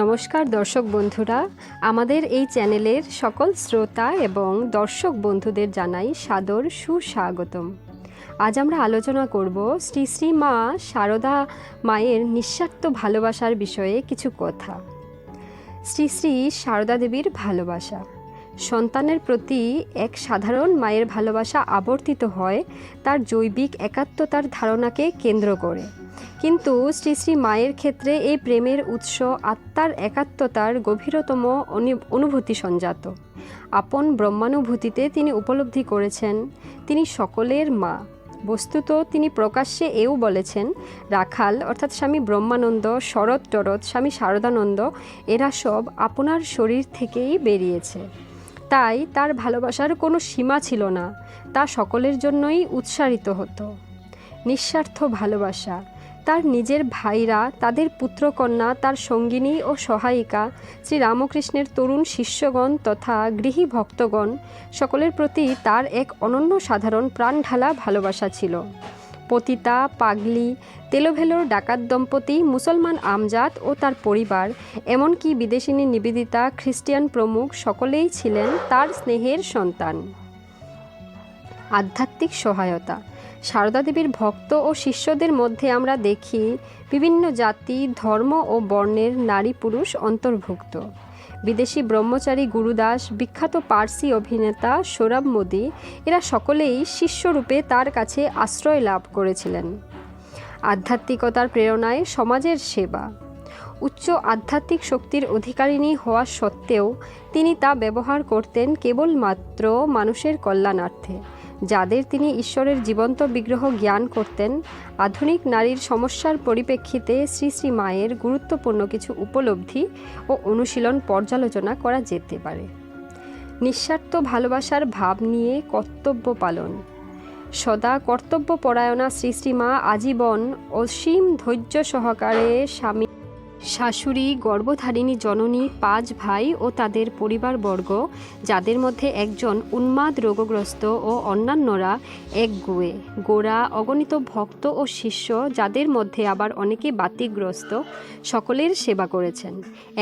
নমস্কার দর্শক বন্ধুরা, আমাদের এই চ্যানেলের সকল শ্রোতা এবং দর্শক বন্ধুদের জানাই সাদর সুস্বাগতম। আজ আমরা আলোচনা করব শ্রী শ্রী মা সারদা মায়ের নিঃস্বার্থ ভালোবাসার বিষয়ে কিছু কথা। শ্রী শ্রী সারদা দেবীর ভালোবাসা। সন্তানের প্রতি এক সাধারণ মায়ের ভালোবাসা আবর্তিত হয়, তার জৈবিক একাত্মতার ধারণাকে কেন্দ্র করে। কিন্তু শ্রী শ্রী মায়ের ক্ষেত্রে এই প্রেমের উৎস আত্মার একাত্মতার গভীরতম অনু- অনুভূতি সঞ্জাত। আপন ব্রহ্মানুভূতিতে তিনি উপলব্ধি করেছেন, তিনি সকলের মা। বস্তুত তিনি প্রকাশ্যে এও বলেছেন, রাখাল অর্থাৎ স্বামী ব্রহ্মানন্দ, শরৎ টরৎ, স্বামী শারদানন্দ, এরা সব আপনার শরীর থেকেই বেরিয়েছে। তাই তার ভালোবাসার কোনো সীমা ছিল না, তা সকলের জন্যই উৎসারিত হতো। নিঃস্বার্থ ভালোবাসা। তার নিজের ভাইরা, তাদের পুত্রকন্যা, তার সঙ্গিনী ও সহায়িকা শ্রী রামকৃষ্ণের তরুণ শিষ্যগণ তথা গৃহী ভক্তগণ, সকলের প্রতি তার এক অনন্য সাধারণ প্রাণঢালা ভালোবাসা ছিল। পতিতা, পাগলি, তেলোভেলোর ডাকাত দম্পতি, মুসলমান আমজাদ ও তার পরিবার, এমনকি বিদেশিনী নিবেদিতা, খ্রিস্টিয়ান প্রমুখ, সকলেই ছিলেন তার স্নেহের সন্তান। আধ্যাত্মিক সহায়তা। সারদা দেবীর ভক্ত ও শিষ্যদের মধ্যে আমরা দেখি বিভিন্ন জাতি, ধর্ম ও বর্ণের নারী পুরুষ অন্তর্ভুক্ত। বিদেশি ব্রহ্মচারী গুরুদাস, বিখ্যাত পার্সি অভিনেতা সৌরভ মোদী, এরা সকলেই শিষ্যরূপে তার কাছে আশ্রয় লাভ করেছিলেন। আধ্যাত্মিকতার প্রেরণায় সমাজের সেবা। উচ্চ আধ্যাত্মিক শক্তির অধিকারিণী হওয়া সত্ত্বেও তিনি তা ব্যবহার করতেন কেবলমাত্র মানুষের কল্যাণার্থে। যাদের তিনি ঈশ্বরের জীবন্ত বিগ্রহ জ্ঞান করতেন, আধুনিক নারীর সমস্যার পরিপ্রেক্ষিতে শ্রী শ্রী মায়ের গুরুত্বপূর্ণ কিছু উপলব্ধি ও অনুশীলন পর্যালোচনা করা যেতে পারে। নিঃস্বার্থ ভালোবাসার ভাব নিয়ে কর্তব্য পালন। সদা কর্তব্য কর্তব্যপরায়ণা শ্রী শ্রীমা আজীবন অসীম ধৈর্য সহকারে স্বামী শাশুড়ি, গর্ভধারিণী জননী, পাঁচ ভাই ও তাদের পরিবারবর্গ, যাদের মধ্যে একজন উন্মাদ রোগগ্রস্ত ও অন্যান্যরা এক গুয়ে। গোড়া, অগণিত ভক্ত ও শিষ্য, যাদের মধ্যে আবার অনেকে বাতিগ্রস্ত, সকলের সেবা করেছেন।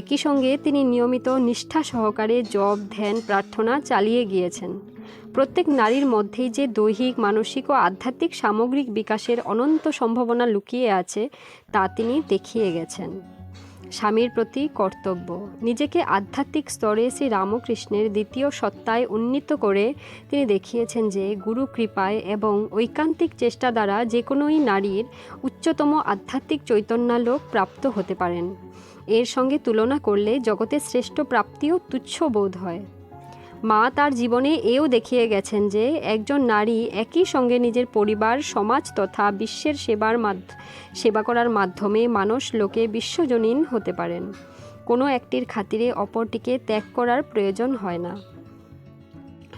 একই সঙ্গে তিনি নিয়মিত নিষ্ঠা সহকারে জপ, ধ্যান, প্রার্থনা চালিয়ে গিয়েছেন। প্রত্যেক নারীর মধ্যেই যে দৈহিক, মানসিক ও আধ্যাত্মিক সামগ্রিক বিকাশের অনন্ত সম্ভাবনা লুকিয়ে আছে, তা তিনি দেখিয়ে গেছেন। স্বামীর প্রতি কর্তব্য। নিজেকে আধ্যাত্মিক স্তরে শ্রী রামকৃষ্ণের দ্বিতীয় সত্তায় উন্নীত করে তিনি দেখিয়েছেন যে গুরু কৃপায় এবং ঐকান্তিক চেষ্টা দ্বারা যে কোনোই নারীর উচ্চতম আধ্যাত্মিক চৈতন্যালোক প্রাপ্ত হতে পারেন। এর সঙ্গে তুলনা করলে জগতের শ্রেষ্ঠ প্রাপ্তিও তুচ্ছ বোধ হয়। মা তার জীবনে এও দেখিয়ে গেছেন যে একজন নারী একই সঙ্গে নিজের পরিবার, সমাজ তথা বিশ্বের সেবার সেবা করার মাধ্যমে মানুষ লোকে বিশ্বজনীন হতে পারেন। কোনো একটির খাতিরে অপরটিকে ত্যাগ করার প্রয়োজন হয় না।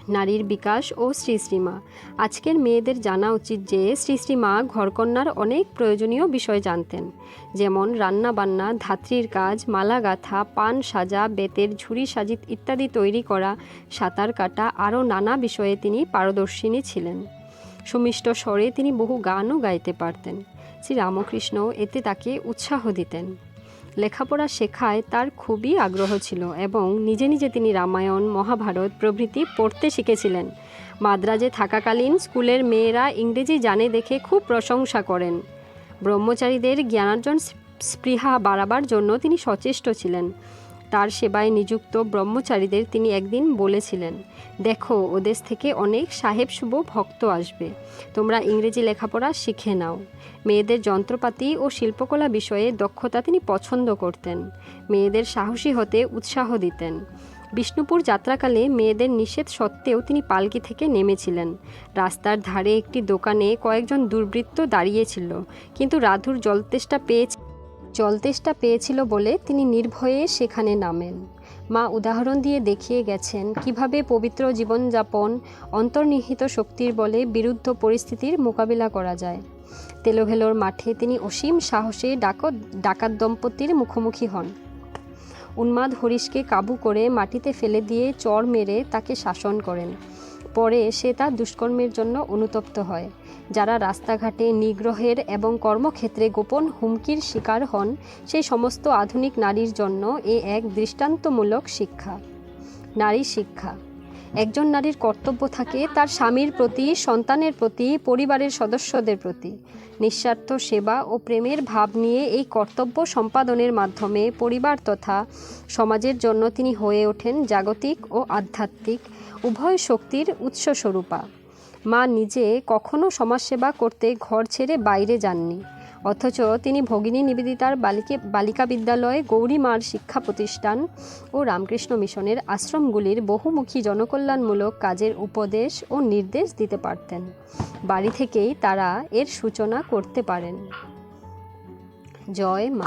নারীর বিকাশ ও শ্রী শ্রীমা আজকের মেয়েদের জানা উচিত যে শ্রী শ্রীমা ঘরকন্যার অনেক প্রয়োজনীয় বিষয় জানতেন, যেমন রান্না বান্না ধাত্রীর কাজ, মালা গাঁথা, পান সাজা, বেতের ঝুড়ি সাজিত ইত্যাদি তৈরি করা, সাঁতার কাটা, আরও নানা বিষয়ে তিনি পারদর্শিনী ছিলেন। সুমিষ্ট স্বরে তিনি বহু গানও গাইতে পারতেন। শ্রী রামকৃষ্ণ এতে তাকে উৎসাহ দিতেন। লেখাপড়া শেখায় তার খুবই আগ্রহ ছিল এবং নিজে নিজে তিনি রামায়ণ, মহাভারত প্রভৃতি পড়তে শিখেছিলেন। মাদ্রাজে থাকাকালীন স্কুলের মেয়েরা ইংরেজি জানে দেখে খুব প্রশংসা করেন। ব্রহ্মচারীদের জ্ঞানার্জন স্পৃহা বাড়াবার জন্য তিনি সচেষ্ট ছিলেন। তার সেবায় নিযুক্ত ব্রহ্মচারীদের তিনি একদিন বলেছিলেন, দেখো ওদেশ থেকে অনেক সাহেব শুভ ভক্ত আসবে। তোমরা ইংরেজি লেখাপড়া শিখে নাও। মেয়েদের যন্ত্রপাতি ও শিল্পকলা বিষয়ে দক্ষতা তিনি পছন্দ করতেন। মেয়েদের সাহসী হতে উৎসাহ দিতেন। বিষ্ণুপুর যাত্রাকালে মেয়েদের নিষেধ সত্ত্বেও তিনি পালকি থেকে নেমেছিলেন। রাস্তার ধারে একটি দোকানে কয়েকজন দুর্বৃত্ত দাঁড়িয়েছিল কিন্তু রাধুর জলতেষ্টা পেয়ে জলতেষ্টা পেয়েছিল বলে তিনি নির্ভয়ে সেখানে নামেন। মা উদাহরণ দিয়ে দেখিয়ে গেছেন কীভাবে পবিত্র জীবনযাপন অন্তর্নিহিত শক্তির বলে বিরুদ্ধ পরিস্থিতির মোকাবিলা করা যায়। তেলোভেলোর মাঠে তিনি অসীম সাহসে ডাকত ডাকাত দম্পতির মুখোমুখি হন। উন্মাদ হরিশকে কাবু করে মাটিতে ফেলে দিয়ে চর মেরে তাকে শাসন করেন। পরে সে তার দুষ্কর্মের জন্য অনুতপ্ত হয়। যারা রাস্তাঘাটে নিগ্রহের এবং কর্মক্ষেত্রে গোপন হুমকির শিকার হন, সেই সমস্ত আধুনিক নারীর জন্য এ এক দৃষ্টান্তমূলক শিক্ষা। নারী শিক্ষা। একজন নারীর কর্তব্য থাকে তার স্বামীর প্রতি, সন্তানের প্রতি, পরিবারের সদস্যদের প্রতি। নিঃস্বার্থ সেবা ও প্রেমের ভাব নিয়ে এই কর্তব্য সম্পাদনের মাধ্যমে পরিবার তথা সমাজের জন্য তিনি হয়ে ওঠেন জাগতিক ও আধ্যাত্মিক, উভয় শক্তির উৎসস্বরূপা। মা নিজে কখনো সমাজসেবা করতে ঘর ছেড়ে বাইরে যাননি। অথচ তিনি ভগিনী নিবেদিতার বালিকে, বালিকা বিদ্যালয় গৌরী মার শিক্ষা প্রতিষ্ঠান ও রামকৃষ্ণ মিশনের আশ্রমগুলির বহুমুখী জনকল্যাণমূলক কাজের উপদেশ ও নির্দেশ দিতে পারতেন। বাড়ি থেকেই তারা এর সূচনা করতে পারেন। জয় মা।